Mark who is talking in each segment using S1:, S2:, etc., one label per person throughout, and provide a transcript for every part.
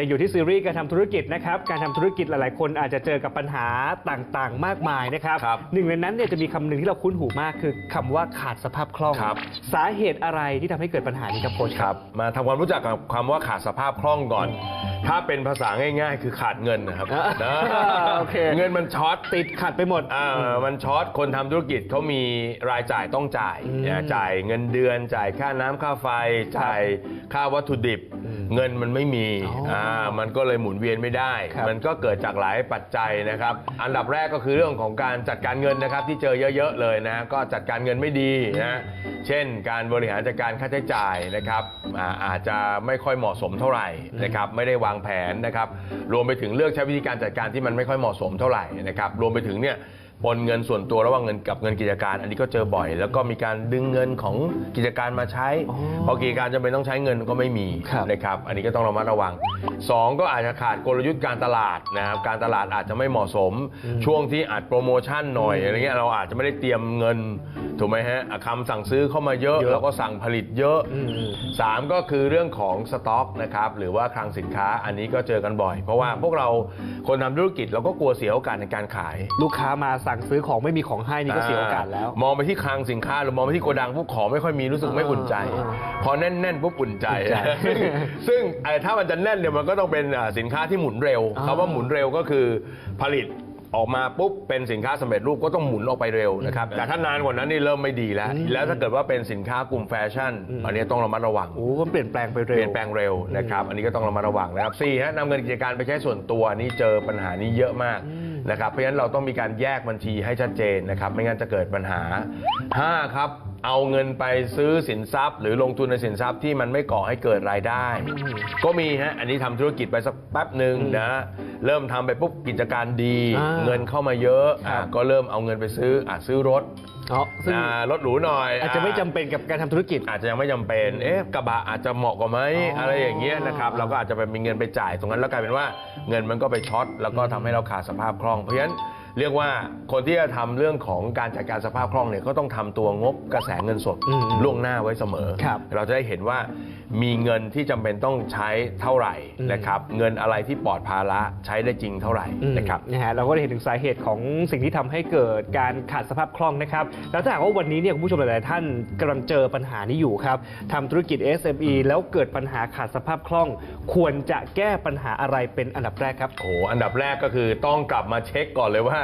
S1: ยังอยู่ที่ซีรีส์การทำธุรกิจนะครับ การทำธุรกิจหลาย ๆ คนอาจจะเจอกับปัญหาต่าง ๆ มากมายนะครับ
S2: ครับ
S1: หนึ่งในนั้นเนี่ยจะมีคำหนึ่งที่เราคุ้นหูมากคือคำว่าขาดสภาพคล่อง
S2: ครับ
S1: สาเหตุอะไรที่ทำให้เกิดปัญหานี้ครับโค้ช
S2: ครับมาทำความรู้จักกับคำว่าขาดสภาพคล่องก่อน ถ้าเป็นภาษาง่าย ๆ คือขาดเงินนะครับ
S1: อ่า
S2: นะ
S1: โอเค
S2: เงินมันช็อต
S1: ติดขัดไปหมด
S2: อ่ามันช็อตคนทำธุรกิจเขามีรายจ่ายต้องจ่าย
S1: อืม
S2: นะจ่ายเงินเดือน จ่ายค่าน้ำค่าไฟ จ่ายค่าวัตถุดิบ
S1: อืม
S2: เงินมันไม่มี
S1: อ๋ออ่า
S2: มันก็เลยหมุนเวียนไม่ได้
S1: ครับ
S2: มันก็เกิดจากหลายปัจจัยนะครับ อันดับแรกก็คือเรื่องของการจัดการเงินนะครับ ที่เจอเยอะ ๆ เลยนะ ก็จัดการเงินไม่ดีนะ เช่น การบริหารจัดการค่าใช้จ่ายนะครับอ่าอาจจะไม่ค่อยเหมาะสมเท่าไหร่นะครับ ไม่ได้วางางแผนนะครับรวมไปถึงเลือกใช้วิธีการจัดการที่มันไม่ค่อยเหมาะสมเท่าไหร่นะครับรวมไปถึงเนี่ย ปนเงินส่วนตัวระหว่างเงินกับเงินกิจการ อันนี้ก็เจอบ่อย แล้วก็มีการดึงเงินของกิจการมาใช้
S1: อ๋อ
S2: พอกิจการจำเป็นต้องใช้เงินก็ไม่มี
S1: ครับ
S2: นะครับ อันนี้ก็ต้องระมัดระวังสองก็อาจจะขาดกลยุทธ์การตลาดนะครับ การตลาดอาจจะไม่เหมาะสม ช่วงที่อัดโปรโมชั่นหน่อยอะไรเงี้ยเราอาจจะไม่ได้เตรียมเงินถูกไหมฮะอะคำสั่งซื้อเข้ามาเยอะ
S1: เยอะ
S2: เราก็สั่งผลิตเยอะ
S1: อืมอืม
S2: สามก็คือเรื่องของสต็อกนะครับหรือว่าคลังสินค้าอันนี้ก็เจอกันบ่อย เพราะว่าพวกเราคนทำธุรกิจเราก็กลัวเสียโอกาสในการขาย
S1: ลูกค้ามาสั่งซื้อของไม่มีของให้นี่ก็เสียโอกาสแล้ว
S2: มองไปที่คลังสินค้าหรือมองไปที่โกดังพวกของไม่ค่อยมีรู้สึกไม่อุ่นใจ
S1: อ่า
S2: พอแน่นๆปุ๊บอุ่นใจ
S1: อุ่นใจ
S2: ซึ่งซึ่งไอ้ถ้ามันจะแน่นเนี่ยมันก็ต้องเป็นอ่าสินค้าที่หมุนเร็ว
S1: อ่า
S2: คำว่าหมุนเร็วก็คือผลิตออกมาปุ๊บเป็นสินค้าสำเร็จรูปก็ต้องหมุนออกไปเร็วนะครับแต่ถ้านานกว่านั้นนี่เริ่มไม่ดีแล้ว
S1: อืม
S2: แล้วถ้าเกิดว่าเป็นสินค้ากลุ่มแฟชั่น
S1: อืม
S2: อันนี้ต้องระมัดระวัง
S1: โอ้ก็เปลี่ยนแปลงไปเร็ว
S2: เปลี่ยนแปลงเร็วนะครับอันนี้ก็ต้องระมัดระวังนะครับสี่ฮะนำเงินกิจการไปใช้ส่วนตัวอันนี่เจอปัญหานี้เยอะมาก
S1: อืม
S2: นะครับ เพราะฉะนั้นเราต้องมีการแยกบัญชีให้ชัดเจนนะครับ ไม่งั้นจะเกิดปัญหาห้าครับ เอาเงินไปซื้อสินทรัพย์ หรือลงทุนในสินทรัพย์ที่มันไม่ก่อให้เกิดรายได้ ก็มีฮะ อันนี้ทำธุรกิจไปสักแป๊บหนึ่งนะ เริ่มทำไปปุ๊บกิจการดี
S1: อ่า
S2: เงินเข้ามาเยอะ
S1: ครับ
S2: อะก็เริ่มเอาเงินไปซื้ออะซื้อรถ
S1: อ๋อซึ่ง
S2: อ่ารถหรูหน่อย
S1: อาจจะไม่จำเป็นกับการทำธุรกิจ
S2: อาจจะยังไม่จำเป็น เอ๊ะกระบะอาจจะเหมาะกว่าไหม
S1: อ๋ออ
S2: อะไรอย่างเงี้ยนะครับ เราก็อาจจะไปมีเงินไปจ่ายตรงนั้นแล้วกลายเป็นว่าเงินมันก็ไปช็อตแล้วก็ทำให้เราขาดสภาพคล่อง เพราะฉะนั้น เรียกว่าคนที่จะทำเรื่องของการจัดการสภาพคล่องเนี่ยก็ต้องทำตัวงบกระแสเงินสด
S1: อืม
S2: ล่วงหน้าไว้เสมอ
S1: ครับ
S2: เราจะได้เห็นว่ามีเงินที่จำเป็นต้องใช้เท่าไหร่
S1: อืม
S2: นะครับเงินอะไรที่ปลอดภาระใช้ได้จริงเท่าไหร่
S1: อืม
S2: นะครับ
S1: นะฮะเราก็ได้เห็นถึงสาเหตุของสิ่งที่ทำให้เกิดการขาดสภาพคล่องนะครับแล้วถ้าหากว่าวันนี้เนี่ยคุณผู้ชมหลาย ๆ ท่านกำลังเจอปัญหานี้อยู่ครับทำธุรกิจ SME แล้วเกิดปัญหาขาดสภาพคล่อง ควรจะแก้ปัญหาอะไรเป็นอันดับแรกครับ
S2: โอ้โหอันดับแรกก็คือต้องกลับมาเช็คก่อนเลยว่า
S1: อืม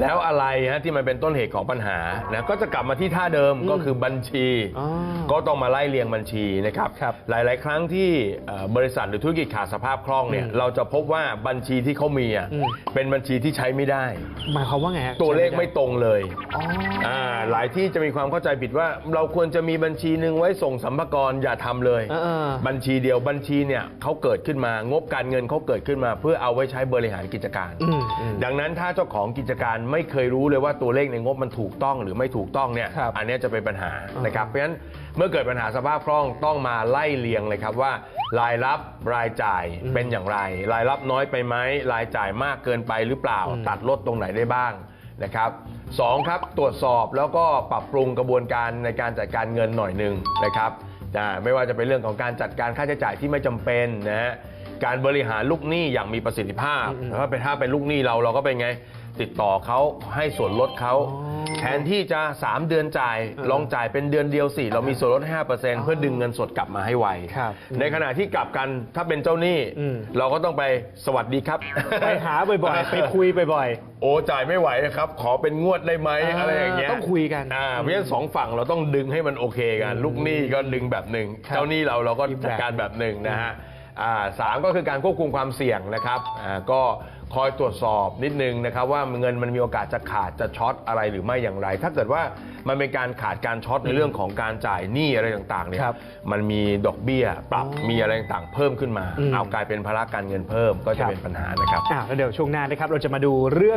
S2: แล้วอะไรฮะที่มันเป็นต้นเหตุของปัญหานะก็จะกลับมาที่ท่าเดิม
S1: อืม
S2: ก็คือบัญชี
S1: อ๋อ
S2: ก็ต้องมาไล่เรียงบัญชีนะครับ
S1: ครับ
S2: หลาย ๆ ครั้งที่เอ่อบริษัทหรือธุรกิจขาดสภาพคล่องเนี่ย
S1: อืม
S2: เราจะพบว่าบัญชีที่เขามีอะ
S1: อืม
S2: เป็นบัญชีที่ใช้ไม่ได้
S1: หมายความว่าไงฮะ
S2: ตัวเลขไม่ตรงเลย
S1: อ๋อ
S2: อ่าหลายที่จะมีความเข้าใจผิดว่า เราควรจะมีบัญชีหนึ่งไว้ส่งสัมภาระอย่าทำเลย
S1: เออ
S2: บัญชีเดียวบัญชีเนี่ยเขาเกิดขึ้นมางบการเงินเขาเกิดขึ้นมา เพื่อเอาไว้ใช้บริหารกิจการ
S1: อืมอืม
S2: ดังนั้นถ้าเจ้าของกิจการไม่เคยรู้เลยว่าตัวเลขในงบมันถูกต้องหรือไม่ถูกต้องเนี่ย
S1: ครับ
S2: อันเนี้ยจะเป็นปัญหา
S1: อ่าน
S2: นะครับเพราะฉะนั้นเมื่อเกิดปัญหาสภาพคล่องต้องมาไล่เรียงเลยครับว่า รายรับรายจ่ายเป็นอย่างไร รายรับน้อยไปไหมรายจ่ายมากเกินไปหรือเปล่า ตัดลดตรงไหนได้บ้างนะครับสองครับตรวจสอบแล้วก็ปรับปรุงกระบวนการในการจัดการเงินหน่อยหนึ่งนะครับอ่าไม่ว่าจะเป็นเรื่องของการจัดการค่าใช้จ่ายที่ไม่จำเป็นนะฮะ การบริหารลูกหนี้อย่างมีประสิทธิภาพ
S1: อืม
S2: ถ้าเป็นถ้าเป็นลูกหนี้เราเราก็เป็นไง ติดต่อเขาให้ส่วนลดเขา
S1: อ๋อ
S2: แทนที่จะ 3 เดือนจ่าย
S1: เออ
S2: ลองจ่ายเป็นเดือนเดียวสิเรามีส่วนลด 5%เพื่อดึงเงินสดกลับมาให้ไว
S1: ครับ
S2: ในขณะที่กลับกันถ้าเป็นเจ้าหนี้
S1: อืม
S2: เราก็ต้องไปสวัสดีครับ
S1: ไปหาบ่อยๆ ไปคุยบ่อย
S2: โอ้จ่ายไม่ไหวนะครับ ขอเป็นงวดได้ไหม
S1: อ่า
S2: อะไรอย่างเงี้ย
S1: ต้องคุยกัน
S2: อ่าเพราะฉะนั้นสองฝั่งเราต้องดึงให้มันโอเคกัน ลูกหนี้ก็ดึงแบบหนึ่ง
S1: ครับ
S2: เจ้าหนี้เราเราก็
S1: อีกแบบ
S2: จัดการแบบหนึ่งนะฮะอ่า สามก็คือการควบคุมความเสี่ยงนะครับอ่าก็คอยตรวจสอบนิดนึงนะครับว่าเงินมันมีโอกาสจะขาดจะช็อตอะไรหรือไม่อย่างไร ถ้าเกิดว่ามันเป็นการขาดการช็อตในเรื่องของการจ่ายหนี้อะไรต่างๆเนี่ย
S1: ครับ
S2: มันมีดอกเบี้ยปรับ
S1: อ๋อ
S2: มีอะไรต่างๆเพิ่มขึ้นมา
S1: อืม
S2: เอากลายเป็นภาระการเงินเพิ่มก็
S1: ค
S2: จะ
S1: รับ
S2: เป็นปัญหานะครับ
S1: ๆอ่าแล้วเดี๋ยวช่วงหน้านะครับเราจะมาดูเรื่อง